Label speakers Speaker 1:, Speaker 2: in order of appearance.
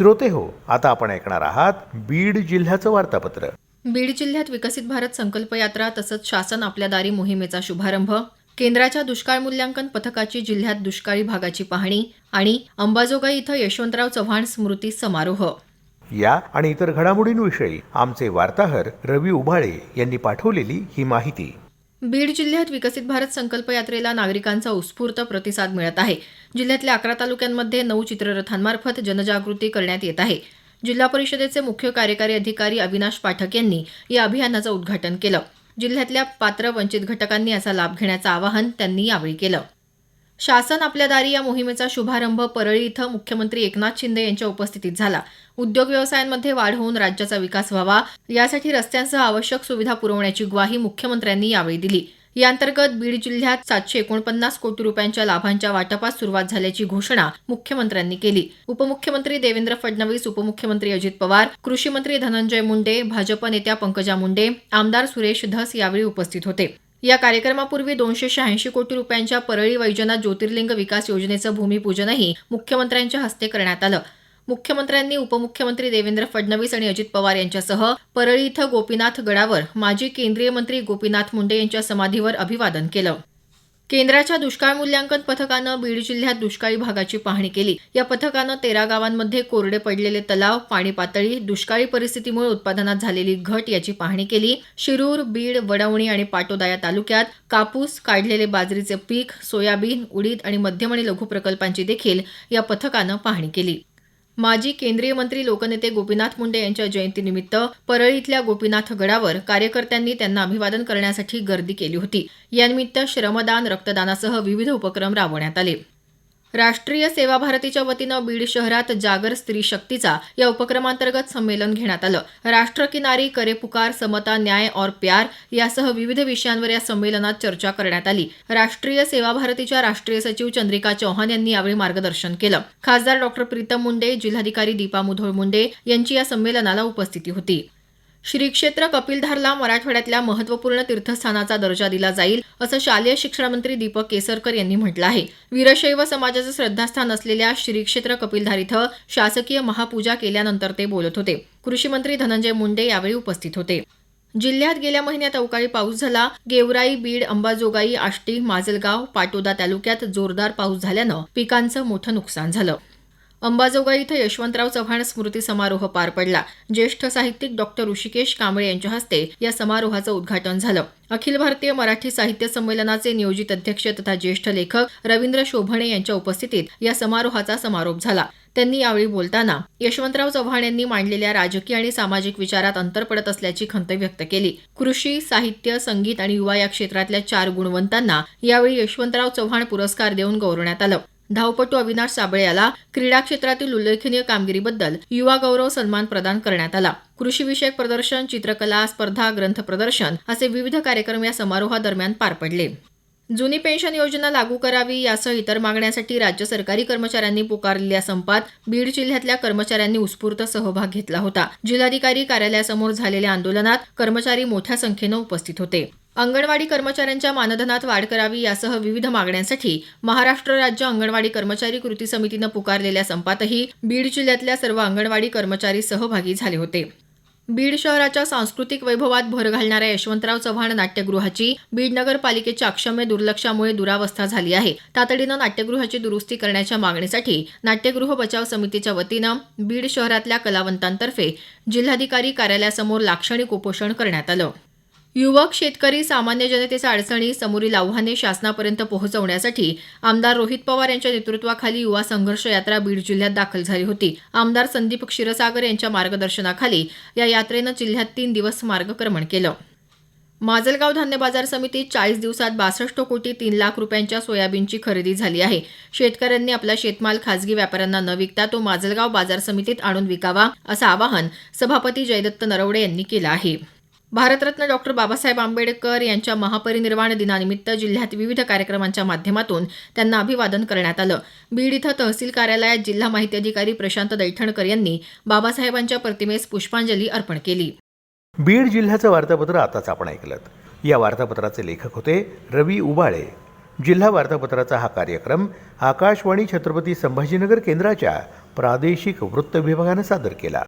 Speaker 1: श्रोते हो आता आपण ऐकणार आहात बीड जिल्ह्याचं वार्तापत्र.
Speaker 2: बीड जिल्ह्यात विकसित भारत संकल्प यात्रा तसंच शासन आपल्या दारी मोहिमेचा शुभारंभ केंद्राच्या दुष्काळ मूल्यांकन पथकाची जिल्ह्यात दुष्काळी भागाची पाहणी आणि अंबाजोगाई इथं यशवंतराव चव्हाण स्मृती समारोह.
Speaker 1: या आणि इतर घडामोडींविषयी आमचे वार्ताहर रवी उभाळे यांनी पाठवलेली ही माहिती.
Speaker 2: बीड जिल्ह्यात विकसित भारत संकल्प यात्रेला नागरिकांचा उत्स्फूर्त प्रतिसाद मिळत आहे. जिल्ह्यातल्या अकरा तालुक्यांमध्ये नऊ चित्ररथांमार्फत जनजागृती करण्यात येत आहे. जिल्हा परिषदेचे मुख्य कार्यकारी अधिकारी अविनाश पाठक यांनी या अभियानाचं उद्घाटन केलं. जिल्ह्यातल्या पात्र वंचित घटकांनी याचा लाभ घेण्याचं आवाहन त्यांनी यावेळी केलं. शासन आपल्या दारी या मोहिमेचा शुभारंभ परळी इथं मुख्यमंत्री एकनाथ शिंदे यांच्या उपस्थितीत झाला. उद्योग व्यवसायांमध्ये वाढ होऊन राज्याचा विकास व्हावा यासाठी रस्त्यांसह आवश्यक सुविधा पुरवण्याची ग्वाही मुख्यमंत्र्यांनी यावेळी दिली. याअंतर्गत बीड जिल्ह्यात सातशे एकोणपन्नास कोटी रुपयांच्या लाभांच्या वाटपास सुरुवात झाल्याची घोषणा मुख्यमंत्र्यांनी केली. उपमुख्यमंत्री देवेंद्र फडणवीस उपमुख्यमंत्री अजित पवार कृषी मंत्री धनंजय मुंडे भाजप नेत्या पंकजा मुंडे आमदार सुरेश धस यावेळी उपस्थित होते. या कार्यक्रमापूर्वी दोनशे शहाऐंशी कोटी रुपयांच्या परळी वैजनाथ ज्योतिर्लिंग विकास योजनेचं भूमिपूजनही मुख्यमंत्र्यांच्या हस्ते करण्यात आलं. मुख्यमंत्र्यांनी उपमुख्यमंत्री देवेंद्र फडणवीस आणि अजित पवार यांच्यासह परळी इथं गोपीनाथ गडावर माजी केंद्रीय मंत्री गोपीनाथ मुंडे यांच्या समाधीवर अभिवादन केलं. केंद्राच्या दुष्काळ मूल्यांकन पथकानं बीड जिल्ह्यात दुष्काळी भागाची पाहणी केली. या पथकानं तेरा गावांमध्ये कोरडे पडलेले तलाव पाणी पातळी दुष्काळी परिस्थितीमुळे उत्पादनात झालेली घट याची पाहणी केली. शिरूर बीड वडवणी आणि पाटोदा या तालुक्यात कापूस काढलेले बाजरीचे पीक सोयाबीन उडीद आणि मध्यम आणि लघु प्रकल्पांची देखील या पथकानं पाहणी केली. माजी केंद्रीय मंत्री लोकनेते गोपीनाथ मुंडे यांच्या जयंतीनिमित्त परळी इथल्या गोपीनाथ गडावर कार्यकर्त्यांनी त्यांना अभिवादन करण्यासाठी गर्दी केली होती. यानिमित्त श्रमदान रक्तदानासह विविध उपक्रम राबवण्यात आले. राष्ट्रीय सेवा भारतीच्या वतीनं बीड शहरात जागर स्त्री शक्तीचा या उपक्रमांतर्गत संमेलन घेण्यात आलं. राष्ट्र किनारी करे पुकार समता न्याय और प्यार यासह विविध विषयांवर या संमेलनात चर्चा करण्यात आली. राष्ट्रीय सेवा भारतीच्या राष्ट्रीय सचिव चंद्रिका चौहान यांनी यावेळी मार्गदर्शन केलं. खासदार डॉक्टर प्रीतम मुंडे जिल्हाधिकारी दीपा मुधोळ मुंडे यांची या संमेलनाला उपस्थिती होती. श्री क्षेत्र कपिलधारला मराठवाड्यातल्या महत्त्वपूर्ण तीर्थस्थानाचा दर्जा दिला जाईल असं शालेय शिक्षणमंत्री दीपक केसरकर यांनी म्हटलं आहे. वीरशैव समाजाचं श्रद्धास्थान असलेल्या श्री क्षेत्र कपिलधार इथं शासकीय महापूजा केल्यानंतर ते बोलत होते. कृषी मंत्री धनंजय मुंडे यावेळी उपस्थित होते. जिल्ह्यात गेल्या महिन्यात अवकाळी पाऊस झाला. गेवराई बीड अंबाजोगाई आष्टी माजलगाव पाटोदा तालुक्यात जोरदार पाऊस झाल्यानं पिकांचं मोठं नुकसान झालं. अंबाजोगाई इथं यशवंतराव चव्हाण स्मृती समारोह पार पडला. ज्येष्ठ साहित्यिक डॉक्टर ऋषिकेश कांबळे यांच्या हस्ते या समारोहाचं उद्घाटन झालं. अखिल भारतीय मराठी साहित्य संमेलनाचे नियोजित अध्यक्ष तथा ज्येष्ठ लेखक रवींद्र शोभणे यांच्या उपस्थितीत या समारोहाचा समारोप झाला. त्यांनी यावेळी बोलताना यशवंतराव चव्हाण यांनी मांडलेल्या राजकीय आणि सामाजिक विचारात अंतर पडत असल्याची खंत व्यक्त केली. कृषी साहित्य संगीत आणि युवा या क्षेत्रातल्या चार गुणवंतांना यावेळी यशवंतराव चव्हाण पुरस्कार देऊन गौरवण्यात आलं. धावपटू अविनाश साबळे याला क्रीडा क्षेत्रातील उल्लेखनीय कामगिरीबद्दल युवा गौरव सन्मान प्रदान करण्यात आला. कृषी विषयक प्रदर्शन चित्रकला स्पर्धा ग्रंथ प्रदर्शन असे विविध कार्यक्रम या समारोहादरम्यान पार पडले. जुनी पेन्शन योजना लागू करावी यासह इतर मागण्यांसाठी राज्य सरकारी कर्मचाऱ्यांनी पुकारलेल्या संपात बीड जिल्ह्यातल्या कर्मचाऱ्यांनी उत्स्फूर्त सहभाग घेतला होता. जिल्हाधिकारी कार्यालयासमोर झालेल्या आंदोलनात कर्मचारी मोठ्या संख्येनं उपस्थित होते. अंगणवाडी कर्मचाऱ्यांच्या मानधनात वाढ करावी यासह विविध मागण्यांसाठी महाराष्ट्र राज्य अंगणवाडी कर्मचारी कृती समितीनं पुकारलेल्या संपातही बीड जिल्ह्यातल्या सर्व अंगणवाडी कर्मचारी सहभागी झाले होते. बीड शहराच्या सांस्कृतिक वैभवात भर घालणाऱ्या यशवंतराव चव्हाण नाट्यगृहाची बीड नगरपालिकेच्या अक्षम्य दुर्लक्षामुळे दुरावस्था झाली आहे. तातडीनं नाट्यगृहाची दुरुस्ती करण्याच्या मागणीसाठी नाट्यगृह बचाव समितीच्या वतीनं बीड शहरातल्या कलावंतांतर्फे जिल्हाधिकारी कार्यालयासमोर लाक्षणिक उपोषण करण्यात आलं. युवक शेतकरी सामान्य जनतेच्या अडचणी समोरील आव्हाने शासनापर्यंत पोहोचवण्यासाठी आमदार रोहित पवार यांच्या नेतृत्वाखाली युवा संघर्ष यात्रा बीड जिल्ह्यात दाखल झाली होती. आमदार संदीप क्षीरसागर यांच्या मार्गदर्शनाखाली या यात्रेनं जिल्ह्यात तीन दिवस मार्गक्रमण केलं. माजलगाव धान्य बाजार समितीत चाळीस दिवसात बासष्ट कोटी तीन लाख रुपयांच्या सोयाबीनची खरेदी झाली आहे. शेतकऱ्यांनी आपला शेतमाल खासगी व्यापाऱ्यांना न विकता तो माजलगाव बाजार समितीत आणून विकावा असं आवाहन सभापती जयदत्त नरवडे यांनी केलं आहे. भारतरत्न डॉक्टर बाबासाहेब आंबेडकर यांच्या महापरिनिर्वाण दिनानिमित्त जिल्ह्यात विविध कार्यक्रमांच्या माध्यमातून त्यांना अभिवादन करण्यात आलं. बीड इथं तहसील कार्यालयात जिल्हा माहिती अधिकारी प्रशांत दैठणकर यांनी बाबासाहेबांच्या प्रतिमेस पुष्पांजली अर्पण केली.
Speaker 1: बीड जिल्ह्याचं वार्तापत्र आताच आपण ऐकलं या वार्तापत्राचे लेखक होते रवी उबाळे. जिल्हा वार्तापत्राचा हा कार्यक्रम आकाशवाणी छत्रपती संभाजीनगर केंद्राच्या प्रादेशिक वृत्त विभागानं सादर केला.